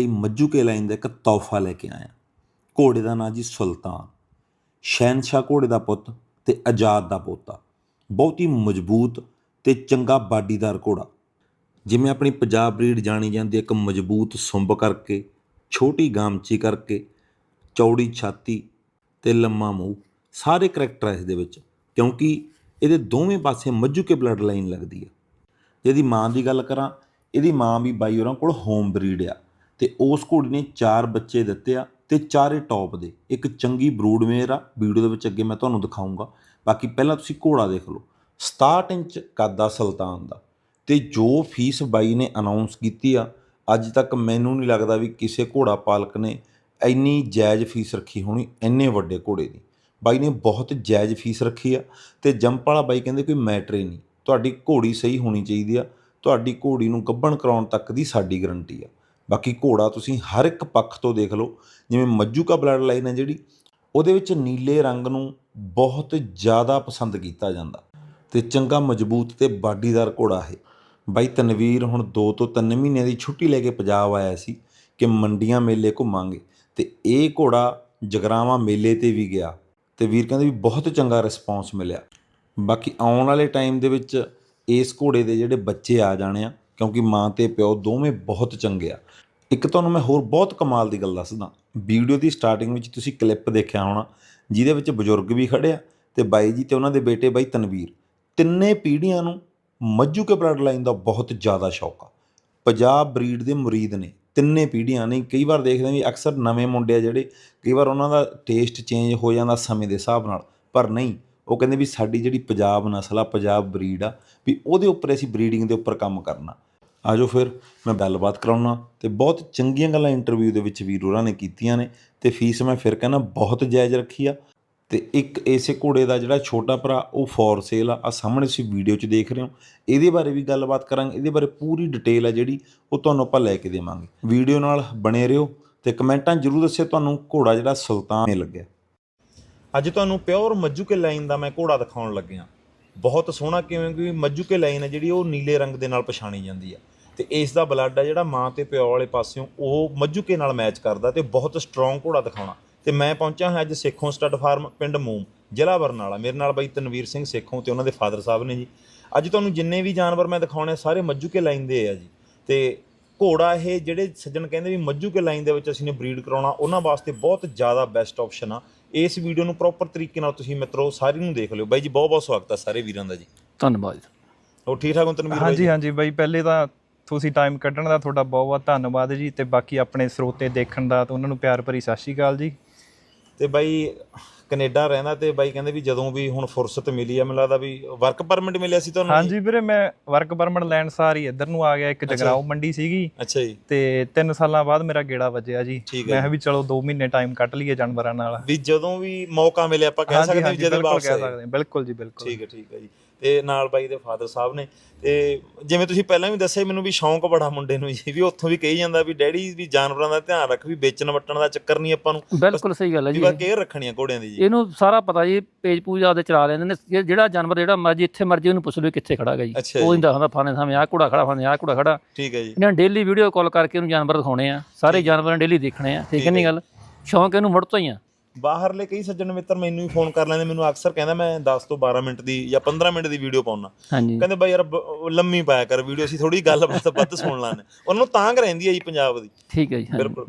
ਇਹ ਮੱਜੂਕੇ ਲਾਈਨ ਦਾ ਇੱਕ ਤੋਹਫਾ ਲੈ ਕੇ ਆਇਆ। ਘੋੜੇ ਦਾ ਨਾਂ ਜੀ ਸੁਲਤਾਨ। ਸ਼ਹਿਨਸ਼ਾਹ ਘੋੜੇ ਦਾ ਪੁੱਤ ਤੇ ਆਜ਼ਾਦ ਦਾ ਪੋਤਾ। ਬਹੁਤ ਹੀ ਮਜ਼ਬੂਤ ਤੇ ਚੰਗਾ ਬਾਡੀਦਾਰ ਘੋੜਾ। ਜਿਵੇਂ ਆਪਣੀ ਪੰਜਾਬ ਬਰੀਡ ਜਾਣੀ ਜਾਂਦੀ ਇੱਕ ਮਜ਼ਬੂਤ ਸੁੰਬ ਕਰਕੇ, ਛੋਟੀ ਗਾਮਚੀ ਕਰਕੇ, ਚੌੜੀ ਛਾਤੀ ਤੇ ਲੰਮਾ ਮੂੰਹ, ਸਾਰੇ ਕਰੈਕਟਰ ਹੈ ਇਸ ਦੇ ਵਿੱਚ। ਕਿਉਂਕਿ ਇਹਦੇ ਦੋਵੇਂ ਪਾਸੇ ਮੱਝੂ ਕੇ ਬਲੱਡ ਲਾਈਨ ਲੱਗਦੀ ਹੈ ਜੇ ਇਹਦੀ ਮਾਂ ਦੀ ਗੱਲ ਕਰਾਂ, ਇਹਦੀ ਮਾਂ ਵੀ ਬਾਈ ਹੋਰਾਂ ਕੋਲ ਹੋਮ ਬਰੀਡ ਆ। ਤੇ ਉਸ ਘੋੜੀ ਨੇ ਚਾਰ ਬੱਚੇ ਦਿੱਤੇ ਆ ਤੇ ਚਾਰੇ ਟੌਪ ਦੇ। ਇੱਕ ਚੰਗੀ ਬਰੂਡਵੇਅਰ ਆ ਵੀਡੀਓ ਦੇ ਵਿੱਚ ਅੱਗੇ ਮੈਂ ਤੁਹਾਨੂੰ ਦਿਖਾਉਂਗਾ ਬਾਕੀ ਪਹਿਲਾਂ ਤੁਸੀਂ ਘੋੜਾ ਦੇਖ ਲਓ। 67 ਇੰਚ ਕੱਦ ਆ ਸੁਲਤਾਨ ਦਾ। ਤੇ ਜੋ ਫੀਸ ਬਾਈ ਨੇ ਅਨਾਉਂਸ ਕੀਤੀ ਆ, ਅੱਜ ਤੱਕ ਮੈਨੂੰ ਨਹੀਂ ਲੱਗਦਾ ਵੀ ਕਿਸੇ ਘੋੜਾ ਪਾਲਕ ਨੇ ਇੰਨੀ ਜਾਇਜ਼ ਫੀਸ ਰੱਖੀ ਹੋਣੀ, ਇੰਨੇ ਵੱਡੇ ਘੋੜੇ ਦੀ। ਬਾਈ ਨੇ ਬਹੁਤ ਜਾਇਜ਼ ਫੀਸ ਰੱਖੀ ਆ ਤੇ ਜੰਪ ਵਾਲਾ ਬਾਈ ਕਹਿੰਦੇ ਕੋਈ ਮੈਟਰ ਹੀ ਨਹੀਂ। ਤੁਹਾਡੀ ਘੋੜੀ ਸਹੀ ਹੋਣੀ ਚਾਹੀਦੀ ਆ, ਤੁਹਾਡੀ ਘੋੜੀ ਨੂੰ ਗੱਭਣ ਕਰਾਉਣ ਤੱਕ ਦੀ ਸਾਡੀ ਗਰੰਟੀ ਆ। ਬਾਕੀ ਘੋੜਾ ਤੁਸੀਂ ਹਰ ਇੱਕ ਪੱਖ ਤੋਂ ਦੇਖ ਲਓ, ਜਿਵੇਂ ਮੱਜੂ ਕਾ ਬਲੱਡ ਲਾਈਨ ਹੈ ਜਿਹੜੀ, ਉਹਦੇ ਵਿੱਚ ਨੀਲੇ ਰੰਗ ਨੂੰ ਬਹੁਤ ਜ਼ਿਆਦਾ ਪਸੰਦ ਕੀਤਾ ਜਾਂਦਾ ਤੇ ਚੰਗਾ ਮਜ਼ਬੂਤ ਤੇ ਬਾਡੀਦਾਰ ਘੋੜਾ ਹੈ ਬਾਈ ਤਨਵੀਰ ਹੁਣ 2 ਤੋਂ 3 ਮਹੀਨਿਆਂ ਦੀ ਛੁੱਟੀ ਲੈ ਕੇ ਪੰਜਾਬ ਆਇਆ ਸੀ ਕਿ ਮੰਡੀਆਂ ਮੇਲੇ ਘੁੰਮਾਂਗੇ ਤੇ ਇਹ ਘੋੜਾ ਜਗਰਾਵਾਂ ਮੇਲੇ ਤੇ ਵੀ ਗਿਆ ਤੇ ਵੀਰ ਕਹਿੰਦੇ ਵੀ ਬਹੁਤ ਚੰਗਾ ਰਿਸਪੌਂਸ ਮਿਲਿਆ। ਬਾਕੀ ਆਉਣ ਵਾਲੇ ਟਾਈਮ ਦੇ ਵਿੱਚ ਇਸ ਘੋੜੇ ਦੇ ਜਿਹੜੇ ਬੱਚੇ ਆ ਜਾਣੇ ਆ ਕਿਉਂਕਿ ਮਾਂ ਤੇ ਪਿਓ ਦੋਵੇਂ ਬਹੁਤ ਚੰਗੇ ਆ। ਇੱਕ ਤੁਹਾਨੂੰ ਮੈਂ ਹੋਰ ਬਹੁਤ ਕਮਾਲ ਦੀ ਗੱਲ ਦੱਸਦਾ। ਵੀਡੀਓ ਦੀ ਸਟਾਰਟਿੰਗ ਵਿੱਚ ਤੁਸੀਂ ਕਲਿੱਪ ਦੇਖਿਆ ਹੋਣਾ, ਜਿਹਦੇ ਵਿੱਚ ਬਜ਼ੁਰਗ ਵੀ ਖੜੇ ਆ ਤੇ ਬਾਈ ਜੀ ਤੇ ਉਹਨਾਂ ਦੇ ਬੇਟੇ ਬਾਈ ਤਨਵੀਰ। ਤਿੰਨੇ ਪੀੜ੍ਹੀਆਂ ਨੂੰ ਮੱਝੂ ਕੇ ਬਲੱਡ ਲਾਈਨ ਦਾ ਬਹੁਤ ਜ਼ਿਆਦਾ ਸ਼ੌਕ ਆ। ਪੰਜਾਬ ਬਰੀਡ ਦੇ ਮੁਰੀਦ ਨੇ। ਤਿੰਨੇ ਪੀੜ੍ਹੀਆਂ ਨੇ। ਕਈ ਵਾਰ ਦੇਖਦੇ ਵੀ ਅਕਸਰ ਨਵੇਂ ਮੁੰਡੇ ਆ ਜਿਹੜੇ, ਕਈ ਵਾਰ ਉਹਨਾਂ ਦਾ ਟੇਸਟ ਚੇਂਜ ਹੋ ਜਾਂਦਾ ਸਮੇਂ ਦੇ ਹਿਸਾਬ ਨਾਲ। ਪਰ ਨਹੀਂ, ਉਹ ਕਹਿੰਦੇ ਵੀ ਸਾਡੀ ਜਿਹੜੀ ਪੰਜਾਬ ਨਸਲ ਆ, ਪੰਜਾਬ ਬਰੀਡ ਆ, ਵੀ ਉਹਦੇ ਉੱਪਰ ਅਸੀਂ ਬਰੀਡਿੰਗ ਦੇ ਉੱਪਰ ਕੰਮ ਕਰਨਾ। ਆਜੋ ਫਿਰ, ਮੈਂ ਗੱਲਬਾਤ ਕਰਾਉਣਾ। ਤੇ ਬਹੁਤ ਚੰਗੀਆਂ ਗੱਲਾਂ ਇੰਟਰਵਿਊ ਦੇ ਵਿੱਚ ਵੀਰ ਹੋਰਾਂ ਨੇ ਕੀਤੀਆਂ ਨੇ। ਤੇ ਫੀਸ ਮੈਂ ਫਿਰ ਕਹਿੰਦਾ ਬਹੁਤ ਜਾਇਜ਼ ਰੱਖੀ ਆ। ਤੇ ਇੱਕ ਇਸੇ ਘੋੜੇ ਦਾ ਜਿਹੜਾ ਛੋਟਾ ਭਰਾ, ਉਹ ਫੋਰ ਸੇਲ ਆ। ਆ ਸਾਹਮਣੇ ਤੁਸੀਂ ਵੀਡੀਓ 'ਚ ਦੇਖ ਰਹੇ ਹੋ। ਇਹਦੇ ਬਾਰੇ ਵੀ ਗੱਲਬਾਤ ਕਰਾਂਗੇ। ਇਹਦੇ ਬਾਰੇ ਪੂਰੀ ਡਿਟੇਲ ਆ ਜਿਹੜੀ, ਉਹ ਤੁਹਾਨੂੰ ਆਪਾਂ ਲੈ ਕੇ ਦੇਵਾਂਗੇ। ਵੀਡੀਓ ਨਾਲ ਬਣੇ ਰਹੋ ਤੇ ਕਮੈਂਟਾਂ ਜਰੂਰ ਦੱਸਿਓ ਤੁਹਾਨੂੰ ਘੋੜਾ ਜਿਹੜਾ ਸੁਲਤਾਨ ਲੱਗਿਆ ਅੱਜ ਤੁਹਾਨੂੰ ਪਿਓਰ ਮੱਜੂਕੇ ਲਾਈਨ ਦਾ ਮੈਂ ਘੋੜਾ ਦਿਖਾਉਣ ਲੱਗਿਆ। ਬਹੁਤ ਸੋਹਣਾ ਕਿਵੇਂ ਕਿ ਮੱਜੂਕੇ ਲਾਈਨ ਹੈ ਜਿਹੜੀ ਉਹ ਨੀਲੇ ਰੰਗ ਦੇ ਨਾਲ ਪਛਾਣੀ ਜਾਂਦੀ ਆ ਤੇ ਇਸ ਦਾ ਬਲੱਡ ਆ ਜਿਹੜਾ ਮਾਂ ਤੇ ਪਿਓ ਵਾਲੇ ਪਾਸਿਓਂ ਉਹ ਮੱਜੂਕੇ ਨਾਲ ਮੈਚ ਕਰਦਾ ਤੇ ਬਹੁਤ ਸਟਰੋਂਗ ਘੋੜਾ ਦਿਖਾਉਣਾ। ਤੇ ਮੈਂ ਪਹੁੰਚਿਆ ਹਾਂ ਅੱਜ ਸੇਖੋਂ ਸਟੱਡ ਫਾਰਮ ਪਿੰਡ ਮੂਮ, ਜ਼ਿਲ੍ਹਾ ਬਰਨਾਲਾ। ਮੇਰੇ ਨਾਲ ਬਾਈ ਤਨਵੀਰ ਸਿੰਘ ਸੇਖੋਂ ਤੇ ਉਹਨਾਂ ਦੇ ਫਾਦਰ ਸਾਹਿਬ ਨੇ ਜੀ। ਅੱਜ ਤੁਹਾਨੂੰ ਜਿੰਨੇ ਵੀ ਜਾਨਵਰ ਮੈਂ ਦਿਖਾਉਣੇ ਸਾਰੇ ਮੱਜੂਕੇ ਲਾਈਨ ਦੇ ਆ ਜੀ। ਤੇ ਘੋੜਾ ਇਹ ਜਿਹੜੇ ਸੱਜਣ ਕਹਿੰਦੇ ਵੀ ਮੱਝੂ ਕੇ ਲਾਈਨ ਦੇ ਵਿੱਚ ਅਸੀਂ ਨੇ ਬਰੀਡ ਕਰਾਉਣਾ, ਉਹਨਾਂ ਵਾਸਤੇ ਬਹੁਤ ਜ਼ਿਆਦਾ ਬੈਸਟ ਆਪਸ਼ਨ ਆ। ਇਸ ਵੀਡੀਓ ਨੂੰ ਪ੍ਰੋਪਰ ਤਰੀਕੇ ਨਾਲ ਤੁਸੀਂ ਮਿੱਤਰੋ ਸਾਰੀ ਨੂੰ ਦੇਖ ਲਿਓ। ਬਾਈ ਜੀ ਬਹੁਤ ਬਹੁਤ ਸਵਾਗਤ ਆ ਸਾਰੇ ਵੀਰਾਂ ਦਾ ਜੀ। ਧੰਨਵਾਦ ਹੋਰ ਠੀਕ ਠਾਕ ਹੋ ਤਨਵੀਰ ਬਾਈ ਹਾਂਜੀ ਜੀ? ਹਾਂਜੀ ਬਾਈ ਪਹਿਲੇ ਤਾਂ ਤੁਸੀਂ ਟਾਈਮ ਕੱਢਣ ਦਾ ਤੁਹਾਡਾ ਬਹੁਤ ਬਹੁਤ ਧੰਨਵਾਦ ਜੀ ਤੇ ਬਾਕੀ ਆਪਣੇ ਸਰੋਤੇ ਦੇਖਣ ਦਾ ਤੇ ਉਹਨਾਂ ਨੂੰ ਪਿਆਰ ਭਰੀ ਸਤਿ ਸ਼੍ਰੀ ਅਕਾਲ ਜੀ। ਤੇ ਬਾਈ ਕੈਨੇਡਾ ਰਹਿੰਦਾ ਤੇ ਬਾਈ ਕਹਿੰਦੇ ਵੀ ਜਦੋਂ ਵੀ ਹੁਣ ਫੁਰਸਤ ਮਿਲੀ ਆ ਮੈਨੂੰ ਲੱਗਦਾ ਵੀ ਵਰਕ ਪਰਮਿਟ ਮਿਲਿਆ ਸੀ ਤੁਹਾਨੂੰ? ਹਾਂਜੀ ਵੀਰੇ ਮੈਂ ਵਰਕ ਪਰਮਿਟ ਲੈਣ ਸਾਰ ਹੀ ਇੱਧਰ ਨੂੰ ਆ ਗਿਆ ਇੱਕ ਜਗਰਾਉ ਮੰਡੀ ਸੀਗੀ। ਅੱਛਾ ਜੀ। ਤੇ 3 ਸਾਲਾਂ ਬਾਅਦ ਮੇਰਾ ਗੇੜਾ ਵੱਜਿਆ ਜੀ। ਮੈਂ ਵੀ ਚਲੋ 2 ਮਹੀਨੇ ਟਾਈਮ ਕੱਢ ਲਈਏ ਜਾਨਵਰਾਂ ਨਾਲ। ਵੀ ਜਦੋਂ ਵੀ ਮੌਕਾ ਮਿਲੇ ਆਪਾਂ ਕਹਿ ਸਕਦੇ ਹਾਂ ਜਦੋਂ ਵਾਪਸ ਕਹਿ ਆਏ ਸਕਦੇ ਹਾਂ ਬਿਲਕੁਲ ਜੀ ਬਿਲਕੁਲ। ਠੀਕ ਹੈ ਠੀਕ ਹੈ ਜੀ। ਤੇ ਨਾਲ ਬਾਈ ਦੇ ਫਾਦਰ ਸਾਹਿਬ ਨੇ ਤੇ ਜਿਵੇਂ ਤੁਸੀਂ ਪਹਿਲਾਂ ਵੀ ਦੱਸਿਆ ਮੈਨੂੰ ਵੀ ਸ਼ੌਂਕ ਬੜਾ ਮੁੰਡੇ ਨੂੰ ਜੀ ਵੀ ਉੱਥੋਂ ਵੀ ਕਹੀ ਜਾਂਦਾ ਵੀ ਡੈਡੀ ਵੀ ਜਾਨਵਰਾਂ ਦਾ ਧਿਆਨ ਰੱਖ ਵੀ ਵੇਚਣ ਵਟਣ ਦਾ ਚੱਕਰ ਨਹੀਂ ਆਪਾਂ ਨੂੰ। ਬਿਲਕੁਲ ਸਹੀ ਗੱਲ ਹੈ ਜੀ ਬਸ ਕੇਅਰ ਰੱਖਣੀ ਆ ਘੋੜਿਆਂ ਦੀ ਜੀ। ਇਹਨੂੰ ਸਾਰਾ ਪਤਾ ਜੀ ਪੇਜ ਪੂਜ ਆਪਦੇ ਚਲਾ ਲੈਂਦੇ ਨੇ। ਜਿਹੜਾ ਜਾਨਵਰ ਜਿਹੜਾ ਮਰਜ਼ੀ ਇੱਥੇ ਮਰਜ਼ੀ ਉਹਨੂੰ ਪੁੱਛ ਲਓ ਕਿੱਥੇ ਖੜਾ ਹੈਗਾ ਜੀ। ਉਹ। ਨਹੀਂ ਦੱਸਦਾ ਫਾਨੇ ਸਾਹਮਣੇ ਆਹ ਘੋੜਾ ਖੜਾ ਫਾਨੇ ਆਹ ਘੋੜਾ ਖੜਾ ਠੀਕ ਹੈ ਜੀ। ਇਹਨਾਂ ਡੇਲੀ ਵੀਡੀਓ ਕਾਲ ਕਰਕੇ ਉਹਨੂੰ ਜਾਨਵਰ ਦਿਖਾਉਣੇ ਆ। ਸਾਰੇ ਜਾਨਵਰਾਂ ਡੇਲੀ ਦੇਖਣੇ ਆ। ਠੀਕ ਹੈ ਨਹੀਂ ਗੱਲ? ਸ਼ੌਂਕ ਇਹਨੂੰ ਮੁੜ ਤੋਂ ਹੀ ਆ। ਬਾਹਰਲੇ ਕਈ ਸੱਜਣ ਮਿੱਤਰ ਮੈਨੂੰ ਵੀ ਫੋਨ ਕਰ ਲੈਂਦੇ ਮੈਨੂੰ ਅਕਸਰ ਕਹਿੰਦਾ ਮੈਂ 10 ਤੋਂ 12 ਮਿੰਟ ਦੀ ਜਾਂ 15 ਮਿੰਟ ਦੀ ਵੀਡੀਓ ਪਾਉਣਾ ਕਹਿੰਦੇ ਬਾਈ ਯਾਰ ਲੰਮੀ ਪਾਇਆ ਕਰ ਵੀਡੀਓ ਅਸੀਂ ਥੋੜੀ ਗੱਲਬਾਤ ਵੱਧ ਸੁਣ ਲਾਂਗੇ। ਉਹਨਾਂ ਨੂੰ ਤਾਂਗ ਰਹਿੰਦੀ ਹੈ ਜੀ ਪੰਜਾਬ ਦੀ। ਠੀਕ ਹੈ ਜੀ। ਬਿਲਕੁਲ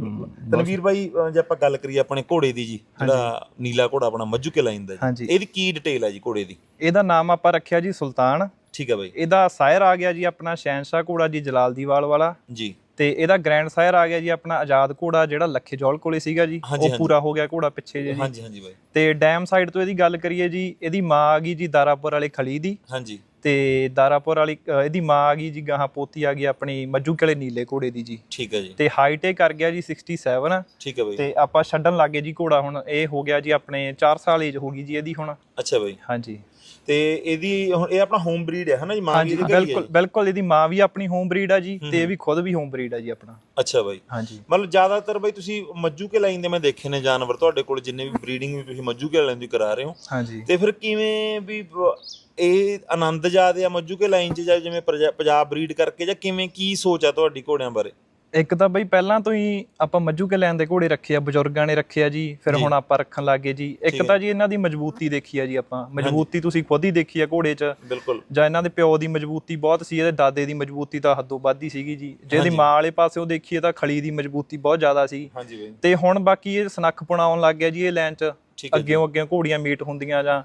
ਤਨਵੀਰ ਬਾਈ ਜੇ ਆਪਾਂ ਗੱਲ ਕਰੀਏ ਆਪਣੇ ਘੋੜੇ ਦੀ ਜੀ ਜਿਹੜਾ ਨੀਲਾ ਘੋੜਾ ਆਪਣਾ ਮੱਜੂਕੇ ਲਾਈਨ ਦਾ ਜੀ। ਇਹਦੀ ਕੀ ਡਿਟੇਲ ਹੈ ਜੀ ਘੋੜੇ ਦੀ? ਇਹਦਾ ਨਾਮ ਆਪਾਂ ਰੱਖਿਆ ਜੀ ਸੁਲਤਾਨ। ਠੀਕ ਹੈ ਬਾਈ। ਇਹਦਾ ਸਾਇਰ ਆ ਗਿਆ ਜੀ ਆਪਣਾ ਸ਼ਹਿਨਸ਼ਾਹ ਘੋੜਾ ਜੀ ਜਲਾਲ ਦੀਵਾਲ ਵਾਲਾ। ਜੀ। ਤੇ ਇਹਦਾ ਗ੍ਰੈਂਡ ਸਾਇਰ ਆ ਗਿਆ ਜੀ ਆਪਣਾ ਆਜ਼ਾਦ ਘੋੜਾ ਜਿਹੜਾ ਲੱਖੇ ਜੌਲ ਕੋਲੇ ਸੀਗਾ ਜੀ। ਉਹ। ਪੂਰਾ ਹੋ ਗਿਆ ਘੋੜਾ ਪਿੱਛੇ ਜੇ ਜੀ ਹਾਂਜੀ ਹਾਂਜੀ ਬਾਈ। ਤੇ ਡੈਮ ਸਾਈਡ ਤੋਂ ਇਹਦੀ ਗੱਲ ਕਰੀਏ ਜੀ ਇਹਦੀ ਮਾਂ ਆ ਗਈ ਜੀ ਦਾਰਾਪੁਰ ਵਾਲੇ ਖਲੀ ਦੀ। ਹਾਂਜੀ। ਤੇ ਦਾਰਾਪੁਰ ਵਾਲੀ ਅ, ਇਹਦੀ ਮਾਂ ਆ ਗਈ ਜੀ ਗਾਹਾਂ ਪੋਤੀ ਆ ਗਈ ਆਪਣੀ ਮੱਜੂ ਕਿਲੇ ਨੀਲੇ ਘੋੜੇ ਦੀ ਜੀ। ਠੀਕ ਹੈ ਜੀ। ਤੇ ਹਾਈਟ ਇਹ ਕਰ ਗਿਆ ਜੀ 67 ਠੀਕ ਹੈ ਬਾਈ। ਤੇ ਆਪਾਂ ਛੱਡਣ ਲੱਗੇ ਜੀ ਘੋੜਾ ਹੁਣ ਇਹ ਹੋ ਗਿਆ ਜੀ ਆਪਣੇ 4 ਸਾਲ ਏਜ ਹੋ ਗਈ ਜੀ ਇਹਦੀ ਹੁਣ। ਅੱਛਾ ਬਾਈ। ਹਾਂਜੀ। ਤੇ ਇਹਦੀ ਹੁਣ ਇਹ ਆਪਣਾ ਹੋਮ ਬਰੀਡ ਹੈ ਹਨਾ ਜੀ ਮਾਂ ਹਾਂਜੀ ਦੀ ਘਰੀ ਹੈ ਬਿਲਕੁਲ ਜੀ? ਬਿਲਕੁਲ ਇਹਦੀ ਮਾਂ ਵੀ ਆਪਣੀ ਹੋਮ ਬਰੀਡ ਆ ਜੀ ਤੇ ਇਹ ਵੀ ਖੁਦ ਵੀ ਹੋਮ ਬਰੀਡ ਆ ਜੀ ਆਪਣਾ। ਅੱਛਾ ਬਾਈ। ਹਾਂਜੀ। ਮਤਲਬ ਜ਼ਿਆਦਾਤਰ ਬਾਈ ਤੁਸੀਂ ਮੱਜੂ ਕੇ ਲਾਈਨ ਦੇ ਮੈਂ ਦੇਖੇ ਨੇ ਜਾਨਵਰ ਤੁਹਾਡੇ ਕੋਲ ਜਿੰਨੇ ਵੀ ਬਰੀਡਿੰਗ ਵੀ ਤੁਸੀਂ ਮੱਜੂ ਕੇ ਲਾਈਨ ਦੀ ਕਰਾ ਰਹੇ ਹੋ। ਹਾਂਜੀ। ਤੇ ਫਿਰ ਕਿਵੇਂ ਵੀ ਬ- ਇਹ ਆਨੰਦ ਜਾਦੇ ਆ ਮੱਜੂ ਕੇ ਲਾਈਨ 'ਚ ਜਾਂ ਜਿਵੇਂ ਪ੍ਰਜਾ- ਪੰਜਾਬ ਬਰੀਡ ਕਰਕੇ ਜਾਂ ਕਿਵੇਂ ਕੀ ਸੋਚ ਆ ਤੁਹਾਡੀ ਘੋੜਿਆਂ ਬਾਰੇ? ਇੱਕ ਤਾਂ ਬਈ ਪਹਿਲਾਂ ਤੋਂ ਹੀ ਆਪਾਂ ਮੱਜੂ ਕੇ ਲੈਣ ਦੇ ਘੋੜੇ ਰੱਖੇ ਆ ਬਜ਼ੁਰਗਾਂ ਨੇ ਰੱਖਿਆ ਜੀ ਫਿਰ ਜੀ। ਹੁਣ ਆਪਾਂ ਰੱਖਣ ਲੱਗੇ ਜੀ। ਠੀਕ ਇੱਕ ਹੈ। ਤਾਂ ਜੀ ਇਹਨਾਂ ਦੀ ਮਜ਼ਬੂਤੀ ਦੇਖੀ ਆ ਜੀ ਆਪਾਂ। ਮਜ਼ਬੂਤੀ ਤੁਸੀਂ ਖੁਦ ਹੀ ਦੇਖੀ ਆ ਘੋੜੇ 'ਚ। ਬਿਲਕੁਲ। ਜਾਂ ਇਹਨਾਂ ਦੇ ਪਿਓ ਦੀ ਮਜ਼ਬੂਤੀ ਬਹੁਤ ਸੀ ਇਹਦੇ ਦਾਦੇ ਦੀ ਮਜ਼ਬੂਤੀ ਤਾਂ ਹੱਦੋਂ ਵੱਧ ਹੀ ਸੀਗੀ ਜੀ। ਜੇ ਇਹਦੀ ਹਾਂਜੀ। ਮਾਂ ਵਾਲੇ ਪਾਸਿਓਂ ਦੇਖੀਏ ਤਾਂ ਖਲੀ ਦੀ ਮਜ਼ਬੂਤੀ ਬਹੁਤ ਜ਼ਿਆਦਾ ਸੀ। ਹਾਂਜੀ ਬਈ। ਤੇ ਹੁਣ ਬਾਕੀ ਇਹ ਸਨੱਖਪੁਣਾ ਆਉਣ ਲੱਗ ਗਿਆ ਜੀ ਇਹ ਲਾਈਨ 'ਚ। ਜੀ। ਅੱਗੇੋਂ ਅੱਗੇ ਘੋੜੀਆਂ ਮੀਟ ਹੁੰਦੀਆਂ ਜਾਂ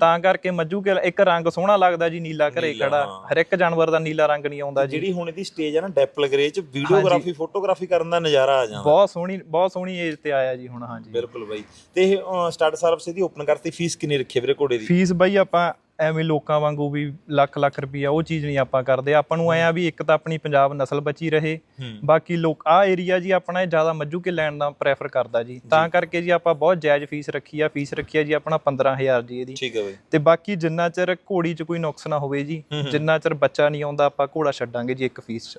ਤਾਂ ਕਰਕੇ ਮੱਜੂ ਕੇ ਇੱਕ ਰੰਗ ਸੋਹਣਾ ਲੱਗਦਾ ਜੀ ਨੀਲਾ ਘਰੇ ਖੜਾ। ਹਰ ਇੱਕ ਜਾਨਵਰ ਦਾ ਨੀਲਾ ਰੰਗ ਨਹੀਂ ਆਉਂਦਾ ਜਿਹੜੀ ਹੁਣ ਇਹਦੀ ਸਟੇਜ ਹੈ ਨਾ ਡੈਪਲ ਗਰੇ ਚ ਵੀਡੀਓਗ੍ਰਾਫੀ ਫੋਟੋਗ੍ਰਾਫੀ ਕਰਨ ਦਾ ਨਜ਼ਾਰਾ ਆ ਜਾਂਦਾ। ਬਹੁਤ ਸੋਹਣੀ ਬਹੁਤ ਸੋਹਣੀ ਏਜ ਤੇ ਆਇਆ ਜੀ ਹੁਣ ਹਾਂਜੀ। ਬਿਲਕੁਲ ਬਾਈ। ਤੇ ਇਹ ਸਟਾਰਟ ਸਰਵਿਸ ਇਹਦੀ ਓਪਨ ਕਰਤੀ ਫੀਸ ਕਿੰਨੀ ਰੱਖੀ ਵੀਰੇ ਘੋੜੇ ਦੀ? ਫੀਸ ਬਈ ਆਪਾਂ ਐਵੇਂ ਲੋਕਾਂ ਵਾਂਗੂ ਵੀ ਲੱਖ ਲੱਖ ਰੁਪਈਆ ਉਹ ਚੀਜ਼ ਨਹੀਂ ਆਪਾਂ ਕਰਦੇ। ਆਪਾਂ ਨੂੰ ਐ ਆ ਵੀ ਇੱਕ ਤਾਂ ਆਪਣੀ ਪੰਜਾਬ ਨਸਲ ਬਚੀ ਰਹੇ। ਬਾਕੀ ਲੋਕ ਆ ਏਰੀਆ ਜੀ ਆਪਣਾ ਇਹ ਜ਼ਿਆਦਾ ਮੱਜੂ ਕੇ ਲੈਣ ਦਾ ਪ੍ਰੈਫਰ ਕਰਦਾ ਜੀ। ਤਾਂ ਕਰਕੇ ਜੀ ਆਪਾਂ ਬਹੁਤ ਜਾਇਜ਼ ਫੀਸ ਰੱਖੀ ਆ। ਫੀਸ ਰੱਖੀ ਆ ਜੀ ਆਪਣਾ 15000 ਜੀ ਇਹਦੀ। ਠੀਕ ਹੈ ਬਾਈ। ਤੇ ਬਾਕੀ ਜਿੰਨਾ ਚਿਰ ਘੋੜੀ 'ਚ ਕੋਈ ਨੁਕਸ ਨਾ ਹੋਵੇ ਜੀ। ਜਿੰਨਾ ਚਿਰ ਬੱਚਾ ਨਹੀਂ ਆਉਂਦਾ ਆਪਾਂ ਘੋੜਾ ਛੱਡਾਂਗੇ ਜੀ ਇੱਕ ਫੀਸ 'ਚ।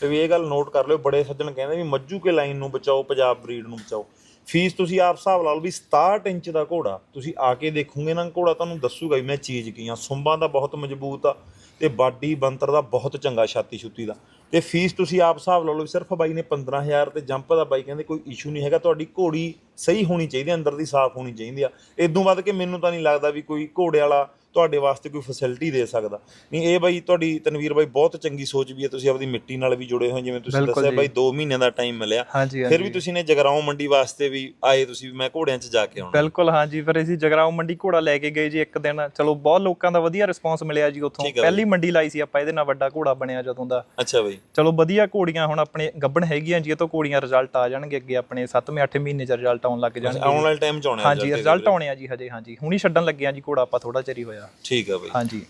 ਤੇ ਵੀ ਇਹ ਗੱਲ ਨੋਟ ਕਰ ਲਿਓ ਬੜੇ ਸੱਜਣ ਕਹਿੰਦੇ ਵੀ ਮੱਜੂ ਕੇ ਲਾਈਨ ਨੂੰ ਬਚਾਓ ਪੰਜਾਬ ਬਰੀਡ ਨੂੰ ਬਚਾਓ। ਫੀਸ ਤੁਸੀਂ ਆਪ ਹਿਸਾਬ ਲਾ ਲਓ ਵੀ 67 ਇੰਚ ਦਾ ਘੋੜਾ, ਤੁਸੀਂ ਆ ਕੇ ਦੇਖੋਗੇ ਨਾ ਘੋੜਾ ਤੁਹਾਨੂੰ ਦੱਸੂਗਾ ਵੀ ਮੈਂ ਚੀਜ਼ ਕੀ ਆ। ਸੁੰਬਾਂ ਦਾ ਬਹੁਤ ਮਜ਼ਬੂਤ ਆ ਤੇ ਬਾਡੀ ਬੰਤਰ ਦਾ ਬਹੁਤ ਚੰਗਾ ਛਾਤੀ ਛੁੱਤੀ ਦਾ। ਤੇ ਫੀਸ ਤੁਸੀਂ ਆਪ ਹਿਸਾਬ ਲਾ ਲਓ ਵੀ ਸਿਰਫ ਬਾਈ ਨੇ 15000 ਤੇ ਜੰਪ ਦਾ ਬਾਈ ਕਹਿੰਦੇ ਕੋਈ ਇਸ਼ੂ ਨਹੀਂ ਹੈਗਾ, ਤੁਹਾਡੀ ਘੋੜੀ ਸਹੀ ਹੋਣੀ ਚਾਹੀਦੀ ਅੰਦਰ ਦੀ ਸਾਫ਼ ਹੋਣੀ ਚਾਹੀਦੀ ਆ। ਇਦੋਂ ਵੱਧ ਕੇ ਮੈਨੂੰ ਤਾਂ ਨਹੀਂ ਲੱਗਦਾ ਵੀ ਕੋਈ ਘੋੜੇ ਵਾਲਾ ਤੁਹਾਡੇ ਵਾਸਤੇ ਕੋਈ ਫੈਸਿਲਿਟੀ ਦੇ ਸਕਦਾ। ਨਹੀਂ ਇਹ ਬਾਈ ਤੁਹਾਡੀ ਤਨਵੀਰ ਬਾਈ ਬਹੁਤ ਚੰਗੀ ਸੋਚ ਵੀ ਹੈ ਤੁਸੀਂ ਆਪਦੀ ਮਿੱਟੀ ਨਾਲ ਵੀ ਜੁੜੇ ਹੋਏ ਜਿਵੇਂ ਤੁਸੀਂ ਦੱਸਿਆ। ਬਾਈ 2 ਮਹੀਨਿਆਂ ਦਾ ਟਾਈਮ ਮਿਲਿਆ। ਫਿਰ ਵੀ ਤੁਸੀਂ ਨੇ ਜਗਰਾਉਂ ਮੰਡੀ ਵਾਸਤੇ ਵੀ ਆਏ ਤੁਸੀਂ ਵੀ ਮੈਂ ਘੋੜਿਆਂ 'ਚ ਜਾ ਕੇ ਆਉਣਾ। ਬਿਲਕੁਲ ਹਾਂਜੀ ਫਿਰ ਅਸੀਂ ਜਗਰਾਉਂ ਮੰਡੀ ਘੋੜਾ ਲੈ ਕੇ ਗਏ ਜੀ ਇੱਕ ਦਿਨ। ਚਲੋ ਬਹੁਤ ਲੋਕਾਂ ਦਾ ਵਧੀਆ ਰਿਸਪੌਂਸ ਮਿਲਿਆ ਜੀ ਉੱਥੋਂ। ਹੈ ਪਹਿਲੀ ਮੰਡੀ ਲਾਈ ਸੀ ਆਪਾਂ ਇਹਦੇ ਨਾਲ ਵੱਡਾ ਘੋੜਾ ਬਣਿਆ ਜਦੋਂ ਦਾ। ਅੱਛਾ ਬਾਈ। ਚਲੋ ਵਧੀਆ ਘੋੜੀਆਂ ਹੁਣ ਆਪਣੇ ਗੱਬਣ ਹੈਗੀਆਂ ਜੀ ਇਹ ਤੋਂ ਘੋੜੀਆਂ ਰਿਜ਼ਲਟ ਆ ਜਾਣਗੇ ਅੱਗੇ ਆਪਣੇ 7ਵੇਂ 8ਵੇਂ ਮਹੀਨੇ ਚ ਰਿਜ਼ਲਟ ਆਉਣ ਲੱਗ ਜਾਣਗੇ ਆਉਣ ਵਾਲੇ ਟਾਈਮ 'ਚ ਆਉਣੇ ਆ ਹਾਂਜੀ ਰਿਜ਼ਲਟ ਆਉਣੇ ਆ ਜੀ ਹਜੇ ਹਾਂਜੀ। ਹੁਣੀ ਛੱਡਣ ਲੱਗੇ ਆ ਜੀ ਘੋੜਾ ਆਪਾਂ ਥੋੜਾ ਚਿਰ ਹੀ ਹੋਇਆ। ਠੀਕ ਆ ਬਾਈ। ਹਾਂਜੀ।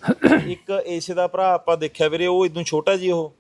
ਇੱਕ ਏਸੇ ਦਾ ਭਰਾ ਆਪਾਂ ਦੇਖਿਆ ਵੀਰੇ ਉਹ ਇਦੋਂ ਛੋਟਾ ਜੀ ਉਹ?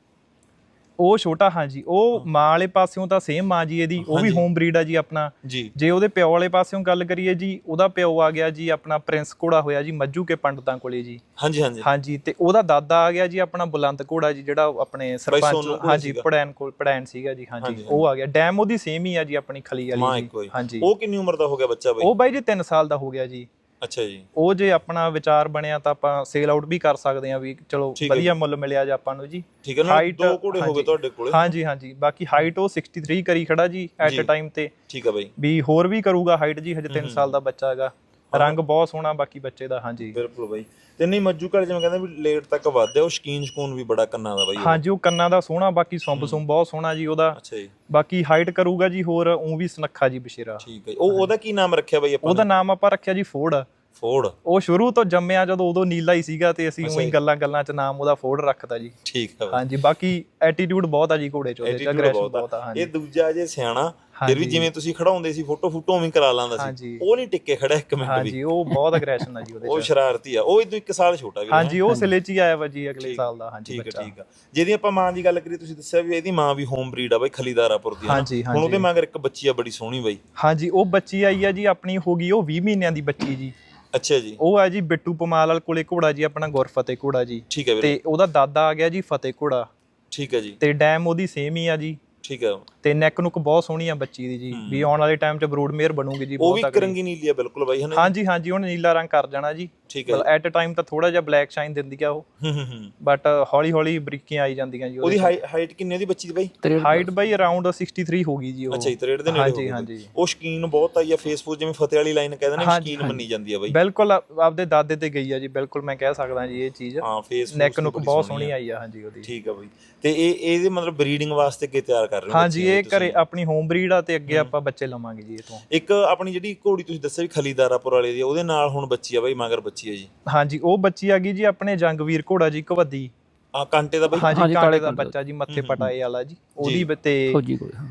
ਉਹ ਛੋਟਾ ਹਾਂਜੀ। ਉਹ ਮਾਂ ਵਾਲੇ ਪਾਸਿਓਂ ਤਾਂ ਸੇਮ ਮਾਂ ਜੀ ਇਹਦੀ ਉਹ ਵੀ। ਹੋਮ ਬਰੀਡ ਆ ਜੀ ਆਪਣਾ। ਜੀ। ਜੇ ਉਹਦੇ ਪਿਓ ਵਾਲੇ ਪਾਸਿਓਂ ਗੱਲ ਕਰੀਏ ਜੀ ਉਹਦਾ ਪਿਓ ਆ ਗਿਆ ਜੀ ਆਪਣਾ ਪ੍ਰਿੰਸ ਘੋੜਾ ਹੋਇਆ ਜੀ ਮੱਜੂ ਕੇ ਪੰਡਤਾਂ ਕੋਲੇ ਜੀ। ਹਾਂਜੀ ਹਾਂਜੀ। ਹਾਂਜੀ ਤੇ ਉਹਦਾ ਦਾਦਾ ਆ ਗਿਆ ਜੀ ਆਪਣਾ ਬੁਲੰਦ ਘੋੜਾ ਜੀ ਜਿਹੜਾ ਆਪਣੇ ਸਰਪੰਚ ਹਾਂਜੀ। ਪੜੈਨ ਕੋਲ ਪੜੈਨ ਸੀਗਾ ਜੀ ਹਾਂਜੀ। ਉਹ ਆ ਗਿਆ। ਡੈਮ ਉਹਦੀ ਸੇਮ ਹੀ ਆ ਜੀ ਆਪਣੀ ਖਲੀ ਵਾਲੀ ਜੀ। ਹਾਂਜੀ। ਉਹ ਕਿੰਨੀ ਉਮਰ ਦਾ ਹੋ ਗਿਆ ਬੱਚਾ ਬਾਈ? ਉਹ ਬਾਈ ਜੀ 3 ਸਾਲ ਦਾ ਹੋ ਗਿਆ ਜੀ। ਅੱਛਾ ਜੀ। ਉਹ ਜੇ ਆਪਣਾ ਵਿਚਾਰ ਬਣਿਆ ਤਾਂ ਆਪਾਂ ਸੇਲ ਆਊਟ ਵੀ ਕਰ ਸਕਦੇ ਆ ਵੀ ਚਲੋ ਠੀਕ ਹੈ ਵਧੀਆ ਮੁੱਲ ਮਿਲਿਆ ਜੀ ਆਪਾਂ ਨੂੰ ਜੀ। ਠੀਕ ਹੈ ਨਾ Height, ਦੋ ਘੋੜੇ ਹੋ ਗਏ ਹਾਂਜੀ। ਤੁਹਾਡੇ ਕੋਲੇ। ਹਾਂਜੀ ਹਾਂਜੀ। ਬਾਕੀ ਹਾਈਟ ਉਹ 63 ਕਰੀ ਖੜਾ ਜੀ ਐਟ ਜੀ। ਅ ਟਾਈਮ ਤੇ। ਠੀਕ ਆ ਬਾਈ। ਵੀ ਹੋਰ ਵੀ ਕਰੂਗਾ ਹਾਈਟ ਜੀ ਹਜੇ 3 ਹਮ। ਸਾਲ ਦਾ ਬੱਚਾ ਹੈਗਾ। ਰੰਗ ਬਹੁਤ ਸੋਹਣਾ ਬਾਕੀ ਬੱਚੇ ਦਾ ਹਾਂਜੀ। ਬਿਲਕੁਲ ਬਾਈ। ਤੇ ਨਹੀਂ ਮੱਜੂ ਘਰ ਜਿਵੇਂ ਕਹਿੰਦੇ ਵੀ ਲੇਟ ਤੱਕ ਵੱਧਦੇ ਉਹ ਸ਼ਕੀਨ ਸ਼ਕੂਨ ਵੀ ਬੜਾ ਕੰਨਾਂ ਦਾ ਬਾਈ। ਹਾਂਜੀ ਉਹ ਕੰਨਾਂ ਦਾ ਸੋਹਣਾ ਬਾਕੀ ਸੁੰਬ ਸੁੰਬ ਬਹੁਤ ਸੋਹਣਾ ਜੀ ਉਹਦਾ। ਅੱਛਾ ਜੀ। ਬਾਕੀ ਹਾਈਟ ਕਰੂਗਾ ਜੀ ਹੋਰ ਉਹ ਵੀ ਸੁਨੱਖਾ ਜੀ ਬਸ਼ੇਰਾ। ਠੀਕ ਹੈ। ਉਹ ਉਹਦਾ ਕੀ ਨਾਮ ਰੱਖਿਆ ਬਾਈ ਆਪਾਂ ਉਹਦਾ ਨਾਮ ਆਪਾਂ ਰੱਖਿਆ ਜੀ ਫੋਰਡ ਫੋਰਡ ਉਹ ਸ਼ੁਰੂ ਤੋਂ ਜੰਮਿਆ ਜਦੋਂ ਉਦੋਂ ਨੀਲਾ ਹੀ ਸੀਗਾ ਤੇ ਅਸੀਂ ਉਹੀ। ਗੱਲਾਂ ਗੱਲਾਂ 'ਚ ਨਾਮ ਉਹਦਾ ਫੋਰਡ ਰੱਖਤਾ ਜੀ। ਠੀਕ ਹੈ ਹਾਂਜੀ ਬਾਕੀ ਐਟੀਟਿਊਡ ਬਹੁਤ ਆ ਜੀ ਘੋੜੇ 'ਚ ਉਹਦੇ ਬਹੁਤ ਆ। ਹਾਂਜੀ। ਇਹ ਦੂਜਾ ਜੇ ਸਿਆਣਾ ਫਿਰ ਵੀ। ਜਿਵੇਂ ਤੁਸੀਂ ਖੜਾਉਂਦੇ ਸੀ ਫੋਟੋ ਫੋਟੋ ਉਵੇਂ ਕਰਾ ਲਾਂਦਾ ਸੀ। ਉਹ ਨਹੀਂ ਟਿੱਕੇ ਖੜਾ ਇੱਕ ਮਿੰਟ ਵੀ। ਹਾਂਜੀ ਉਹ ਬਹੁਤ ਅਗਰੈਸ਼ਨ ਆ ਜੀ ਉਹਦੇ ਉਹ 'ਚ। ਸ਼ਰਾਰਤੀ ਆ। ਉਹ ਇਦੋਂ ਇੱਕ ਸਾਲ ਛੋਟਾ ਵੀ ਹਾਂਜੀ ਉਹ ਸਿਲੇ 'ਚ ਹੀ ਆਇਆ ਵਾ ਜੀ ਅਗਲੇ ਸਾਲ ਦਾ। ਹਾਂਜੀ ਠੀਕ ਹੈ ਠੀਕ ਆ। ਜਿਹਦੀ ਆਪਾਂ ਮਾਂ ਦੀ ਗੱਲ ਕਰੀਏ ਤੁਸੀਂ ਦੱਸਿਆ ਵੀ ਇਹਦੀ ਮਾਂ ਵੀ ਹੋਮ ਬਰੀਡ ਆ ਬਾਈ ਖਲੀਦਾਰਾਪੁਰ ਦੀ। ਹਾਂਜੀ, ਹੁਣ ਉਹਦੇ। ਮਗਰ ਇੱਕ ਬੱਚੀ ਆ ਬੜੀ ਸੋਹਣੀ ਬਾਈ। ਹਾਂਜੀ ਉਹ ਬੱਚੀ ਆਈ ਆ ਜੀ ਆਪਣੀ ਹੋ ਗਈ ਉਹ 20 ਮਹੀਨਿਆਂ ਦੀ ਬੱਚੀ ਜੀ। ਅੱਛਾ ਜੀ। ਉਹ ਆ ਜੀ ਬਿੱਟੂ ਪਮਾਲ ਵਾਲ ਕੋਲੇ ਘੋੜਾ ਜੀ ਆਪਣਾ ਗੁਰਫਤਿਹ ਘੋੜਾ ਜੀ। ਠੀਕ ਹੈ ਵੀਰੇ। ਤੇ ਉਹਦਾ ਦਾਦਾ ਆ ਗਿਆ ਜੀ ਫਤਿਹ ਘੋੜਾ ਠੀਕ ਹੈ ਜੀ। ਤੇ ਡੈਮ ਉਹਦੀ ਸੇਮ ਹੀ ਆ ਜੀ। ਠੀਕ ਹੈ। ਤੇ ਨੈਕ ਨੁਕ ਬਹੁਤ ਸੋਹਣੀ ਆ ਬੱਚੀ ਦੀ ਜੀ ਵੀ ਆਉਣ ਵਾਲੇ ਟਾਈਮ 'ਚ ਬਰੂਡਮੇਅਰ ਬਣੂਗੀ ਜੀ ਉਹ ਵੀ ਕਰੰਗੀ ਨੀਲੀ ਆ ਬਿਲਕੁਲ ਬਾਈ ਹਨਾ ਹਾਂਜੀ ਹਾਂਜੀ ਉਹਨੇ ਨੀਲਾ ਰੰਗ ਕਰ ਜਾਣਾ ਜੀ। ਠੀਕ ਹੈ ਮਤਲਬ ਐਟ ਅ ਟਾਈਮ ਤਾਂ ਥੋੜਾ ਜਿਹਾ ਬਲੈਕ ਸ਼ਾਈਨ ਦਿੰਦੀ ਆ ਉਹ। ਹੂੰ ਹੂੰ ਬਟ ਹੌਲੀ ਹੌਲੀ ਬਰੀਕੀਆਂ ਆਈ ਜਾਂਦੀਆਂ ਜੀ ਉਹਦੀ ਹਾਈਟ ਕਿੰਨੀ ਉਹਦੀ ਬੱਚੀ ਦੀ ਬਾਈ? ਹਾਈਟ ਬਾਈ ਅਰਾਊਂਡ 63 ਹੋ ਗਈ ਜੀ ਉਹ। ਅੱਛਾ ਜੀ 63 ਦੇ ਨੇੜੇ ਹੋ ਹਾਂਜੀ ਗਈ। ਹਾਂਜੀ। ਉਹ ਸ਼ਕੀਨ ਬਹੁਤ ਆਈ ਆ ਫੇਸਬੁੱਕ ਜਿਵੇਂ ਫਤਿਹ ਵਾਲੀ ਲਾਈਨ ਕਹਿੰਦੇ ਨੇ ਸ਼ਕੀਨ ਮੰਨੀ ਜਾਂਦੀ ਆ ਬਾਈ। ਬਿਲਕੁਲ ਆਪਦੇ ਦਾਦੇ ਤੇ ਗਈ ਆ ਜੀ ਬਿਲਕੁਲ ਮੈਂ ਕਹਿ ਸਕਦਾ ਜੀ ਇਹ ਚੀਜ਼। ਹਾਂ ਫੇਸਬੁੱਕ ਨੈਕ ਨੁਕ ਬਹੁਤ ਸੋਹਣੀ ਆਈ ਆ ਹਾਂਜੀ ਉਹਦੀ। ਠੀਕ ਆ ਬਾਈ। ਤੇ ਇਹ ਇਹਦੇ ਮਤਲਬ ਬਰੀਡਿੰਗ ਵਾਸਤੇ ਕੀ ਤਿਆਰ ਕਰ ਰਹੇ ਹੋ ਹਾਂਜੀ ਇਹ ਘਰੇ ਆਪਣੀ ਹੋਮ ਬਰੀਡ ਆ ਤੇ ਅੱਗੇ ਆਪਾਂ ਬੱਚੇ ਲਵਾਂਗੇ ਜੀ ਇਹ ਤੋਂ? ਇੱਕ ਆਪਣੀ ਜਿਹੜੀ ਘੋੜੀ ਤੁਸੀਂ ਦੱਸਿਆ ਵੀ ਖਲੀਦਾਰਾਪੁਰ ਵਾਲੇ ਦੀ ਉਹਦੇ ਨਾਲ ਹੁਣ ਬੱਚੀ ਆ ਬਾਈ ਮਗਰ ਬੱਚੀ ਆ ਜੀ। ਹਾਂਜੀ ਉਹ ਬੱਚੀ ਆ ਗਈ ਜੀ ਆਪਣੇ ਜੰਗਵੀਰ ਘੋੜਾ ਜੀ ਕਵੱਦੀ ਆ ਕਾਂਟੇ ਦਾ ਬਾਈ? ਹਾਂਜੀ ਕਾਲੇ ਦਾ ਬੱਚਾ ਜੀ ਮੱਥੇ ਹੂੰ, ਪਟਾਏ ਵਾਲਾ ਜੀ। ਉਹਦੀ ਤੇ ਫੌਜੀ ਕੋਲ ਹਾਂ।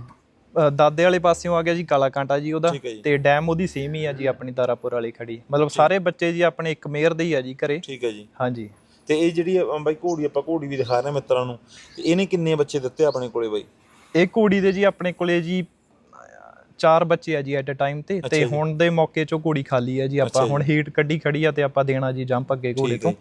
ਅ, ਦਾਦੇ ਵਾਲੇ ਪਾਸਿਓਂ ਆ ਗਿਆ ਜੀ ਕਾਲਾ ਕਾਂਟਾ ਜੀ ਉਹਦਾ। ਠੀਕ ਹੈ ਜੀ। ਤੇ ਡੈਮ ਉਹਦੀ ਸੇਮ ਹੀ ਆ ਜੀ ਆਪਣੀ ਤਾਰਾਪੁਰ ਵਾਲੀ ਖੜੀ। ਮਤਲਬ ਸਾਰੇ ਬੱਚੇ ਜੀ ਆਪਣੇ ਇੱਕ ਮੇਅਰ ਦੇ ਹੀ ਆ ਜੀ ਘਰੇ। ਠੀਕ ਹੈ ਜੀ। ਹਾਂਜੀ। ਤੇ ਇਹ ਜਿਹੜੀ ਬਾਈ ਘੋੜੀ ਆਪਾਂ ਘੋੜੀ ਵੀ ਦਿਖਾ ਰਹੇ ਹਾਂ ਮਿੱਤਰਾਂ ਨੂੰ। ਤੇ ਇਹਨੇ ਕਿੰਨੇ ਬੱਚੇ ਦਿੱਤੇ ਆਪਣੇ ਕੋਲੇ ਬਾਈ? ਇਹ ਕੁੜੀ ਦੇ ਜੀ ਆਪਣੇ ਕੋਲੇ ਜੀ ਚਾਰ ਬੱਚੇ ਆ ਜੀ ਐਟ ਅ ਟਾਈਮ ਤੇ ਤੇ। ਹੁਣ ਦੇ ਮੌਕੇ 'ਚੋਂ ਕੁੜੀ ਖਾਲੀ ਆ ਜੀ ਆਪਾਂ। ਹੁਣ ਹੀਟ ਕੱਢੀ ਖੜੀ ਆ ਤੇ ਆਪਾਂ ਦੇਣਾ ਜੀ ਜੰਪ ਅੱਗੇ ਘੋੜੇ ਹੈ ਤੋਂ।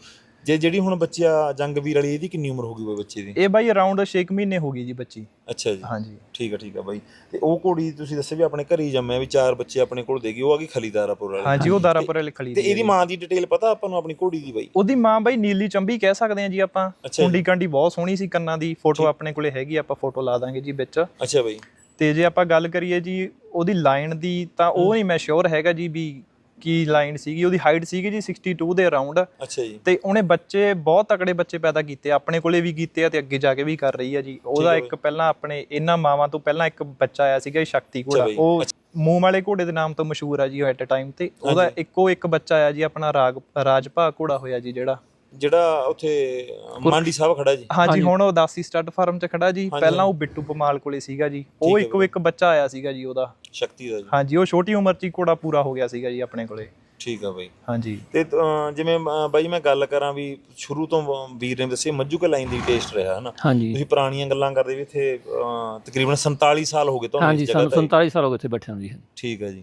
ਜੀ। ਜਿਹੜੀ ਹੁਣ ਬੱਚਾ ਜੰਗਵੀਰ ਵਾਲੀ ਇਹਦੀ ਕਿੰਨੀ ਉਮਰ ਹੋ ਗਈ ਬਈ ਬੱਚੇ ਦੀ? ਇਹ ਬਾਈ ਅਰਾਊਂਡ 6 ਮਹੀਨੇ ਹੋ ਗਈ ਜੀ ਬੱਚੀ। ਅੱਛਾ ਜੀ। ਹਾਂਜੀ। ਠੀਕ ਆ ਠੀਕ ਆ ਬਾਈ। ਤੇ ਉਹ ਘੋੜੀ ਤੁਸੀਂ ਦੱਸਿਆ ਵੀ ਆਪਣੇ ਘਰੇ ਹੀ ਜੰਮਿਆ ਵੀ ਚਾਰ ਬੱਚੇ ਆਪਣੇ ਕੋਲ ਦੇਗੀ ਉਹ ਆ ਗਈ ਖਲੀਦਾਰਾਪੁਰ ਵਾਲੀ। ਹਾਂਜੀ ਉਹ ਦਾਰਾਪੁਰ ਵਾਲੀ ਖਲੀ ਤੇ ਇਹਦੀ ਮਾਂ ਦੀ ਡਿਟੇਲ ਪਤਾ ਆਪਾਂ ਨੂੰ ਆਪਣੀ ਘੋੜੀ ਦੀ ਬਾਈ? ਉਹਦੀ ਮਾਂ ਬਾਈ ਨੀਲੀ ਚੰਬੀ ਕਹਿ ਸਕਦੇ ਆ ਜੀ ਆਪਾਂ। ਕੁੰਡੀ ਕਾਂਡੀ ਬਹੁਤ ਸੋਹਣੀ ਸੀ ਕੰਨਾਂ ਦੀ ਫੋਟੋ ਆਪਣੇ ਕੋਲੇ ਹੈਗੀ ਆਪਾਂ ਫੋਟੋ ਲਾ ਦਾਂਗੇ ਜੀ ਵਿੱਚ। ਅੱਛਾ ਬਾਈ। ਤੇ ਜੇ ਆਪਾਂ ਗੱਲ ਕਰੀਏ ਜੀ ਉਹਦੀ ਲਾਈਨ ਦੀ ਤਾਂ ਉਹ ਨਹੀਂ ਮੈਂ ਸ਼ੋਰ ਹੈਗਾ ਜੀ ਵੀ ਕੀ ਲਾਈਨ ਸੀਗੀ ਉਹਦੀ ਹਾਈਟ ਸੀਗੀ ਜੀ 62 ਦੇ ਅਰਾਊਂਡ ਅੱਛਾ ਜੀ। ਤੇ ਉਹਨੇ ਬੱਚੇ ਬਹੁਤ ਤਕੜੇ ਬੱਚੇ ਪੈਦਾ ਕੀਤੇ ਆਪਣੇ ਕੋਲੇ ਵੀ ਕੀਤੇ ਆ ਤੇ ਅੱਗੇ ਜਾ ਕੇ ਵੀ ਕਰ ਰਹੀ ਆ ਜੀ। ਉਹਦਾ ਇੱਕ ਪਹਿਲਾਂ ਆਪਣੇ ਇਹਨਾਂ ਮਾਵਾਂ ਤੋਂ ਪਹਿਲਾਂ ਇੱਕ ਬੱਚਾ ਆਇਆ ਸੀਗਾ ਸ਼ਕਤੀ ਘੋੜਾ। ਉਹ ਮੂੰਹ ਵਾਲੇ ਘੋੜੇ ਦੇ ਨਾਮ ਤੋਂ ਮਸ਼ਹੂਰ ਆ ਜੀ ਐਟ ਅ ਟਾਈਮ ਤੇ। ਉਹਦਾ ਇੱਕੋ ਇੱਕ ਬੱਚਾ ਆਇਆ ਜੀ ਆਪਣਾ ਰਾਗ ਰਾਜਭਾ ਘੋੜਾ ਹੋਇਆ ਜੀ ਜਿਹੜਾ। ਜਿਹੜਾ ਉੱਥੇ ਮਾਂਡੀ ਸਾਹਿਬ ਖੜਾ ਜੀ। ਹਾਂਜੀ ਹੁਣ ਉਹ ਦਾਸੀ ਸਟੱਡ ਫਾਰਮ 'ਚ ਖੜਾ ਜੀ। ਪਹਿਲਾਂ ਉਹ ਬਿੱਟੂ ਪਮਾਲ ਕੋਲੇ ਸੀਗਾ ਜੀ। ਉਹ ਇੱਕੋ ਇੱਕ ਬੱਚਾ ਆਇਆ ਸੀਗਾ ਜੀ ਉਹਦਾ। ਸ਼ਕਤੀ ਦਾ ਜੀ। ਹਾਂਜੀ ਉਹ ਛੋਟੀ ਉਮਰ 'ਚ ਹੀ ਘੋੜਾ ਪੂਰਾ ਹੋ ਗਿਆ ਸੀਗਾ ਜੀ ਆਪਣੇ ਕੋਲੇ। ਠੀਕ ਆ ਬਾਈ। ਹਾਂਜੀ। ਤੇ ਜਿਵੇਂ ਬਾਈ ਮੈਂ ਗੱਲ ਕਰਾਂ ਵੀ ਸ਼ੁਰੂ ਤੋਂ ਵੀਰ ਨੇ ਦੱਸਿਆ ਮੱਜੂ ਕੇ ਲਾਈਨ ਦੀ ਟੇਸਟ ਰਿਹਾ ਹਨਾ? ਤੁਸੀਂ ਪੁਰਾਣੀਆਂ ਗੱਲਾਂ ਕਰਦੇ ਵੀ ਇੱਥੇ ਤਕਰੀਬਨ 47 ਸਾਲ ਹੋ ਗਏ ਤੁਹਾਨੂੰ ਹਾਂਜੀ ਇਸ ਜਗ੍ਹਾ ਸਾਨੂੰ ਤੇ 47 ਸਾਲ ਹੋ ਗਏ ਇੱਥੇ ਬੈਠਿਆਂ ਨੂੰ ਜੀ। ਠੀਕ ਹੈ ਜੀ।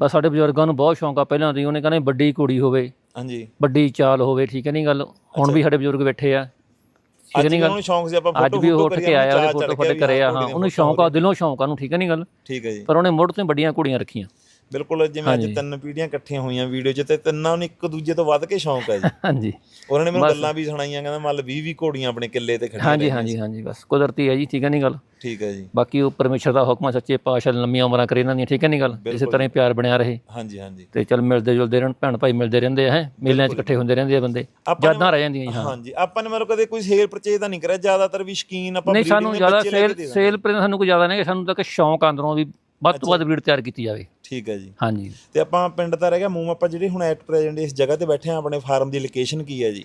ਬਸ ਸਾਡੇ ਬਜ਼ੁਰਗਾਂ ਨੂੰ ਬਹੁਤ ਸ਼ੌਂਕ ਆ ਪਹਿਲਾਂ ਦੀ ਉਹਨੇ ਕਹਿੰਦੇ ਵੱਡੀ ਕੁੜੀ ਹੋਵੇ ਹਾਂਜੀ। ਵੱਡੀ ਚਾਲ ਹੋਵੇ ਠੀਕ ਹੈ ਨਹੀਂ ਗੱਲ? ਹੁਣ ਵੀ ਸਾਡੇ ਬਜ਼ੁਰਗ ਬੈਠੇ ਆ। ਠੀਕ ਨਹੀਂ ਗੱਲ? ਸ਼ੌਂਕ ਸੀ ਆਪਾਂ ਅੱਜ ਫੋਟੋ ਵੀ ਉਹ ਫੋਟੋ ਉੱਠ ਕਰੀਏ ਕੇ ਆਇਆ ਉਹਦੇ ਫੋਟੋ ਫੋਟੋ ਕਰਿਆ ਹਾਂ, ਉਹਨੂੰ ਸ਼ੌਂਕ ਆ ਦਿਲੋਂ ਸ਼ੌਂਕ ਆ ਉਹਨੂੰ ਠੀਕ ਹੈ ਨਹੀਂ ਗੱਲ? ਠੀਕ ਹੈ ਜੀ। ਪਰ ਉਹਨੇ ਮੁੱਢ ਤੋਂ ਵੱਡੀਆਂ ਕੁੜੀਆਂ ਰੱਖੀਆਂ। ਬਿਲਕੁਲ ਜਿਵੇਂ ਅੱਜ ਤਿੰਨ ਪੀੜ੍ਹੀਆਂ ਇਕੱਠੀਆਂ ਹੋਈਆਂ ਵੀਡੀਓ 'ਚ ਤੇ ਤਿੰਨਾਂ ਨੂੰ ਇੱਕ ਦੂਜੇ ਤੋਂ ਵੱਧ ਕੇ ਸ਼ੌਂਕ ਹੈ ਜੀ। ਹਾਂਜੀ। ਉਹਨਾਂ ਨੇ ਮੈਨੂੰ ਗੱਲਾਂ ਵੀ ਸੁਣਾਈਆਂ ਕਹਿੰਦਾ ਮੰਨ 20 20 ਘੋੜੀਆਂ ਆਪਣੇ ਕਿੱਲੇ ਤੇ ਖੜੀਆਂ ਹਾਂਜੀ ਹਾਂਜੀ ਹਾਂਜੀ ਬਸ। ਕੁਦਰਤੀ ਹੈ ਜੀ ਠੀਕ ਹੈ ਨਹੀਂ ਗੱਲ? ਠੀਕ ਹੈ ਜੀ। ਬਾਕੀ ਉਹ ਪਰਮੇਸ਼ਰ ਦਾ ਹੁਕਮ ਸੱਚੇ ਪਾਤਸ਼ਾਹ ਲੰਮੀਆਂ ਉਮਰਾਂ ਕਰੇ ਇਹਨਾਂ ਦੀਆਂ ਠੀਕ ਹੈ ਨਹੀਂ ਗੱਲ? ਇਸੇ ਤਰ੍ਹਾਂ ਹੀ ਪਿਆਰ ਬਣਿਆ ਰਹੇ। ਹਾਂਜੀ ਹਾਂਜੀ। ਤੇ ਚੱਲ ਮਿਲਦੇ ਜੁਲਦੇ ਰਹਿਣ ਭੈਣ ਭਾਈ ਮਿਲਦੇ ਰਹਿੰਦੇ ਆ ਹੈ? ਮੇਲਿਆਂ 'ਚ ਇਕੱਠੇ ਹੁੰਦੇ ਰਹਿੰਦੇ ਆ ਬੰਦੇ। ਯਾਦਾਂ ਰਹਿ ਜਾਂਦੀਆਂ ਜੀ ਹਾਂ। ਹਾਂਜੀ ਆਪਾਂ ਨੇ ਮਤਲਬ ਕਦੇ ਕੋਈ ਸੇਲ ਪਰਚੇਜ ਤਾਂ ਨਹੀਂ ਕਰਿਆ ਜ਼ਿਆਦਾਤਰ ਵੀ ਸ਼ਕੀਨ ਆਪਾਂ ਨਹੀਂ ਸਾਨੂੰ ਜ਼ਿਆਦਾ ਸੇਲ। ਸੇਲ ਪਰ ਸਾਨੂੰ ਕੋਈ ਜ਼ਿਆਦਾ ਨਹੀਂ ਸਾਨੂੰ ਤਾਂ ਕਿ ਸ਼ੌਂਕ ਅੰਦਰੋਂ ਵੀ ਵੱਧ ਤੋਂ ਵੱਧ ਬਰੀਡ ਤਿਆਰ ਕੀਤੀ ਜਾਵੇ। ਠੀਕ ਹੈ ਜੀ। ਹਾਂਜੀ। ਤੇ ਆਪਾਂ ਪਿੰਡ ਤਾਂ ਰਹਿ ਗਿਆ ਮੂੰਹ ਆਪਾਂ ਜਿਹੜੇ ਹੁਣ ਐਟ ਪ੍ਰੈਜ਼ੈਂਟ ਇਸ ਜਗ੍ਹਾ ਤੇ ਬੈਠੇ ਆ ਆਪਣੇ ਫਾਰਮ ਦੀ ਲੋਕੇਸ਼ਨ ਕੀ ਹੈ ਜੀ?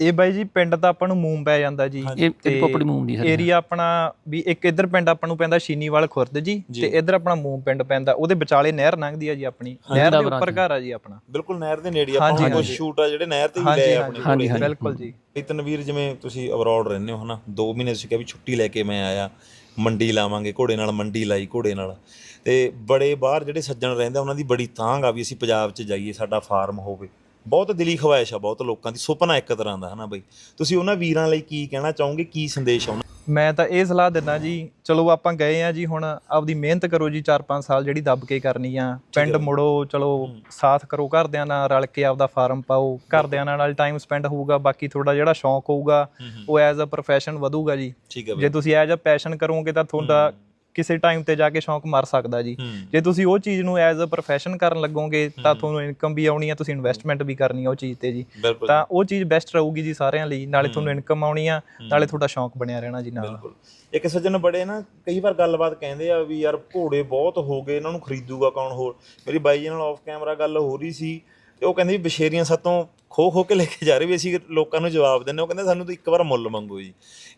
ਇਹ ਬਾਈ ਜੀ ਪਿੰਡ ਤਾਂ ਆਪਾਂ ਨੂੰ ਮੂਮ ਪੈ ਜਾਂਦਾ ਜੀ। ਇਹ ਇਹ ਪੋਪੜੀ ਮੂੰਹ ਦੀ ਏਰੀਆ ਆਪਣਾ ਵੀ ਇੱਕ ਇੱਧਰ ਪਿੰਡ ਆਪਾਂ ਨੂੰ ਪੈਂਦਾ ਸ਼ੀਨੀਵਾਲ ਖੁਰਦ ਜੀ ਤੇ ਇੱਧਰ ਆਪਣਾ ਮੂਮ ਪਿੰਡ ਪੈਂਦਾ। ਉਹਦੇ ਵਿਚਾਲੇ ਨਹਿਰ ਲੰਘਦੀ ਆ ਜੀ ਆਪਣੀ। ਨਹਿਰ ਦੇ ਉੱਪਰ ਘਰ ਆ ਜੀ ਆਪਣਾ। ਬਿਲਕੁਲ ਨਹਿਰ ਦੇ ਨੇੜੇ ਆਪਾਂ ਕੁਝ ਸ਼ੂਟ ਆ ਜਿਹੜੇ ਨਹਿਰ ਤੇ ਹਾਂਜੀ ਲਏ ਆਪਣੇ ਕੋਲੇ। ਬਿਲਕੁਲ ਜੀ। ਤਨਵੀਰ ਜਿਵੇਂ ਤੁਸੀਂ ਅਬਰੋਡ ਰਹਿੰਦੇ ਹੋ ਹਨਾ 2 ਮਹੀਨੇ ਤੁਸੀਂ ਕਿਹਾ ਵੀ ਛੁੱਟੀ ਲੈ ਕੇ ਮੈਂ ਆਇਆ। ਮੰਡੀ ਲਾਵਾਂਗੇ, ਘੋੜੇ ਨਾਲ ਮੰਡੀ ਲਾਈ, ਘੋੜੇ ਨਾਲ। ਤੇ ਬੜੇ ਬਾਹਰ ਜਿਹੜੇ ਸੱਜਣ ਰਹਿੰਦੇ ਉਹਨਾਂ ਦੀ ਬੜੀ ਤਾਂਘ ਆ ਵੀ ਅਸੀਂ ਪੰਜਾਬ 'ਚ ਜਾਈਏ, ਸਾਡਾ ਫਾਰਮ ਹੋਵੇ। ਬਹੁਤ ਦਿਲੀ ਖਵਾਇਸ਼ ਆ, ਬਹੁਤ ਲੋਕਾਂ ਦੀ ਸੁਪਨਾ ਇੱਕ ਤਰ੍ਹਾਂ ਦਾ, ਹਨਾ ਬਈ? ਤੁਸੀਂ ਉਹਨਾਂ ਵੀਰਾਂ ਲਈ ਕੀ ਕਹਿਣਾ ਚਾਹੋਗੇ? ਕੀ ਸੰਦੇਸ਼ ਆਉਣਾ ਮੈਂ ਤਾਂ ਇਹ ਸਲਾਹ ਦਿੰਦਾ ਜੀ ਚਲੋ ਆਪਾਂ ਗਏ ਆ ਜੀ ਹੁਣ ਆਪਦੀ ਮਿਹਨਤ ਕਰੋ ਜੀ 4-5 ਸਾਲ ਜਿਹੜੀ ਦੱਬ ਕੇ ਕਰਨੀ ਆ। ਪਿੰਡ ਮੁੜੋ ਚਲੋ ਸਾਥ ਕਰੋ ਘਰਦਿਆਂ ਨਾਲ ਰਲ ਕੇ ਆਪਦਾ ਫਾਰਮ ਪਾਓ। ਘਰਦਿਆਂ ਨਾਲ ਟਾਈਮ ਸਪੈਂਡ ਹੋਊਗਾ ਬਾਕੀ ਤੁਹਾਡਾ ਜਿਹੜਾ ਸ਼ੌਂਕ ਹੋਊਗਾ ਉਹ ਐਜ਼ ਅ ਪ੍ਰੋਫੈਸ਼ਨ ਵਧੂਗਾ ਜੀ। ਜੇ ਤੁਸੀਂ ਐਜ਼ ਅ ਪੈਸ਼ਨ ਕਰੋਗੇ ਤਾਂ ਤੁਹਾਡਾ ਕਿਸੇ ਟਾਈਮ ਤੇ ਜਾ ਕੇ ਸ਼ੌਂਕ ਮਰ ਸਕਦਾ ਜੀ। ਜੇ ਤੁਸੀਂ ਉਹ ਚੀਜ਼ ਨੂੰ ਐਜ਼ ਅ ਪ੍ਰੋਫੈਸ਼ਨ ਕਰਨ ਲੱਗੋਗੇ ਤਾਂ ਤੁਹਾਨੂੰ ਇਨਕਮ ਵੀ ਆਉਣੀ ਆ ਤੁਸੀਂ ਇਨਵੈਸਟਮੈਂਟ ਵੀ ਕਰਨੀ ਆ ਉਹ ਚੀਜ਼ ਤੇ ਜੀ। ਤਾਂ ਉਹ ਚੀਜ਼ ਬੈਸਟ ਰਹੂਗੀ ਜੀ ਸਾਰਿਆਂ ਲਈ ਨਾਲੇ ਤੁਹਾਨੂੰ ਇਨਕਮ ਆਉਣੀ ਆ ਨਾਲੇ ਤੁਹਾਡਾ ਸ਼ੌਂਕ ਬਣਿਆ ਰਹਿਣਾ ਜੀ ਨਾਲ। ਬਿਲਕੁਲ। ਇੱਕ ਸੱਜਣ ਬੜੇ ਨਾ ਕਈ ਵਾਰ ਗੱਲਬਾਤ ਕਹਿੰਦੇ ਆ ਵੀ ਯਾਰ ਘੋੜੇ ਬਹੁਤ ਹੋ ਗਏ ਇਹਨਾਂ ਨੂੰ ਖਰੀਦੂਗਾ ਕੌਣ ਹੋਰ? ਮੇਰੀ ਬਾਈ ਜੀ ਨਾਲ ਆਫ ਕੈਮਰਾ ਗੱਲ ਹੋ ਰਹੀ ਸੀ ਤੇ ਉਹ ਕਹਿੰਦੇ ਵੀ ਬਸ਼ੇਰੀਆਂ ਸਾਤੋਂ ਖੋ ਖੋ ਕੇ ਲੈ ਕੇ ਜਾ ਰਹੇ ਵੀ ਅਸੀਂ ਲੋਕਾਂ ਨੂੰ ਜਵਾਬ ਦਿੰਦੇ ਉਹ ਕਹਿੰਦੇ ਸਾਨੂੰ ਤਾਂ ਇੱਕ ਵਾਰ ਮੁੱਲ ਮੰਗੋ ਜੀ।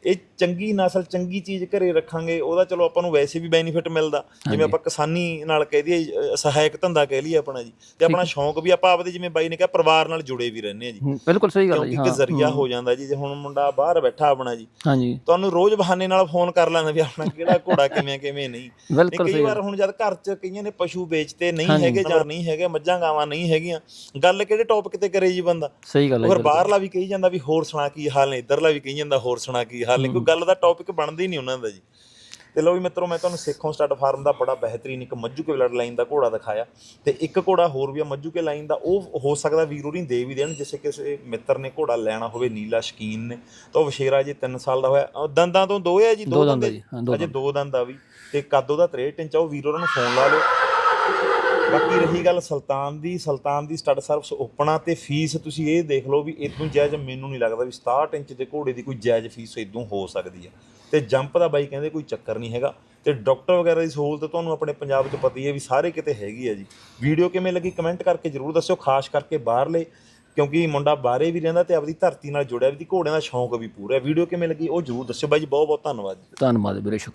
ਇਹ ਚੰਗੀ ਨਸਲ ਚੰਗੀ ਚੀਜ਼ ਘਰੇ ਰੱਖਾਂਗੇ ਉਹਦਾ ਚਲੋ ਆਪਾਂ ਨੂੰ ਵੈਸੇ ਵੀ ਬੈਨੀਫਿਟ ਮਿਲਦਾ। ਜਿਵੇਂ ਆਪਾਂ ਕਿਸਾਨੀ ਨਾਲ ਕਹਿ ਦਈਏ ਸਹਾਇਕ ਧੰਦਾ ਕਹਿ ਲਈਏ ਆਪਣਾ ਜੀ। ਤੇ ਆਪਣਾ ਸ਼ੌਂਕ ਵੀ ਆਪਾਂ ਆਪਦੇ ਜਿਵੇਂ ਬਾਈ ਨੇ ਕਿਹਾ ਪਰਿਵਾਰ ਨਾਲ ਜੁੜੇ ਵੀ ਰਹਿੰਦੇ ਆ ਜੀ। ਬਿਲਕੁਲ ਸਹੀ ਗੱਲ ਹੈ ਜੀ ਇੱਕ ਜ਼ਰੀਆ ਹੋ। ਜਾਂਦਾ ਜੀ ਜੇ ਹੁਣ ਮੁੰਡਾ ਬਾਹਰ ਬੈਠਾ ਆਪਣਾ ਜੀ। ਹਾਂਜੀ। ਤੁਹਾਨੂੰ ਰੋਜ਼ ਬਹਾਨੇ ਨਾਲ ਫੋਨ ਕਰ ਲੈਂਦਾ ਵੀ ਆਪਣਾ ਕਿਹੜਾ ਘੋੜਾ ਕਿਵੇਂ ਕਿਵੇਂ ਨਹੀਂ। ਬਿਲਕੁਲ ਕਈ ਸਹੀ ਵਾਰ ਹੁਣ ਜਦ ਘਰ 'ਚ ਕਈਆਂ ਨੇ ਪਸ਼ੂ ਵੇਚਤੇ ਨਹੀਂ ਹੈਗੇ ਜਾਂ ਨਹੀਂ ਹੈਗੇ ਮੱਝਾਂ ਗਾਵਾਂ ਨਹੀਂ ਹੈਗੀਆਂ। ਗੱਲ ਕਿਹੜੇ ਟੌਪਿਕ ਤੇ ਕਰੇ ਜੀ ਬੰਦਾ? ਸਹੀ ਗੱਲ ਹੈ ਜੀ, ਬਾਹਰਲਾ ਵੀ ਕਹੀ ਜਾਂਦਾ ਵੀ ਹੋਰ ਸੁਣਾ ਕੀ ਹਾਲ ਨੇ ਇਧਰਲਾ ਵੀ ਕਹੀ ਜਾਂਦਾ ਹੋਰ ਸੁਣਾ ਕੀ ਹਾਲ ਨੇ ਕੋਈ ਗੱਲ ਦਾ ਟੌਪਿਕ ਬਣਦਾ ਹੀ ਨਹੀਂ ਉਹਨਾਂ ਦਾ ਜੀ। ਤੇ ਲੋ ਵੀ ਮਿੱਤਰੋ ਮੈਂ ਤੁਹਾਨੂੰ ਸੇਖੋਂ ਸਟੱਡ ਫਾਰਮ ਦਾ ਬੜਾ ਬਿਹਤਰੀਨ ਇੱਕ ਮੱਝੂ ਕੇ ਬਲੱਡ ਲਾਈਨ ਦਾ ਘੋੜਾ ਦਿਖਾਇਆ। ਤੇ ਇੱਕ ਘੋੜਾ ਹੋਰ ਵੀ ਆ ਮੱਝੂ ਕੇ ਲਾਈਨ ਦਾ ਉਹ ਹੋ ਸਕਦਾ ਵੀਰ ਹੋਰੀ ਦੇ ਵੀ ਦੇਣ ਜਿਸੇ ਕਿਸੇ ਮਿੱਤਰ ਨੇ ਘੋੜਾ ਲੈਣਾ ਹੋਵੇ ਨੀਲਾ ਸ਼ਕੀਨ ਨੇ। ਤਾਂ ਉਹ ਵਸ਼ੇਰਾ ਜੀ 3 ਸਾਲ ਦਾ ਹੋਇਆ। ਦੰਦਾਂ ਤੋਂ ਦੋ ਹੈ ਜੀ ਦੋ ਦੰਦ ਦੋ ਅਜੇ ਦੋ ਦੰਦ ਆ ਵੀ। ਤੇ ਕੱਦ ਉਹਦਾ 63 ਇੰਚ ਆ ਉਹ ਵੀਰ ਹੋਰਾਂ ਨੂੰ ਫੋਨ ਲਾ ਲਿਓ। ਬਾਕੀ ਰਹੀ ਗੱਲ ਸੁਲਤਾਨ ਦੀ ਸੁਲਤਾਨ ਦੀ ਸਟੱਡ ਸਰਵਿਸ ਓਪਨਾ ਤੇ ਫੀਸ ਤੁਸੀਂ ਇਹ ਦੇਖ ਲਓ ਵੀ ਇਦੋਂ ਜਾਇਜ਼ ਮੈਨੂੰ ਨਹੀਂ ਲੱਗਦਾ ਵੀ 67 ਇੰਚ ਦੇ ਘੋੜੇ ਦੀ ਕੋਈ ਜਾਇਜ਼ ਫੀਸ ਇਦੋਂ ਹੋ ਸਕਦੀ ਹੈ ਤੇ ਜੰਪ ਦਾ ਬਾਈ ਕਹਿੰਦੇ ਕੋਈ ਚੱਕਰ ਨਹੀਂ ਹੈਗਾ। ਤੇ ਡਾਕਟਰ ਵਗੈਰਾ ਦੀ ਸਹੂਲਤ ਤੁਹਾਨੂੰ ਆਪਣੇ ਪੰਜਾਬ 'ਚ ਪਤਾ ਹੀ ਹੈ ਵੀ ਸਾਰੇ ਕਿਤੇ ਹੈਗੀ ਹੈ ਜੀ। ਵੀਡੀਓ ਕਿਵੇਂ ਲੱਗੀ ਕਮੈਂਟ ਕਰਕੇ ਜਰੂਰ ਦੱਸਿਓ, ਖਾਸ ਕਰਕੇ ਬਾਹਰਲੇ, ਕਿਉਂਕਿ ਮੁੰਡਾ ਬਾਹਰੇ ਵੀ ਰਹਿੰਦਾ ਤੇ ਆਪਦੀ ਧਰਤੀ ਨਾਲ ਜੁੜਿਆ ਵੀ ਦੀ ਘੋੜਿਆਂ ਦਾ ਸ਼ੌਂਕ ਵੀ ਪੂਰਾ ਹੈ। ਵੀਡੀਓ ਕਿਵੇਂ ਲੱਗੀ ਉਹ ਜਰੂਰ ਦੱਸਿਓ ਬਾਈ ਜੀ। ਬਹੁਤ ਬਹੁਤ ਧੰਨਵਾਦ ਜੀ। ਧੰਨਵਾਦ ਵੀਰੇ ਸ਼ੁਕਰ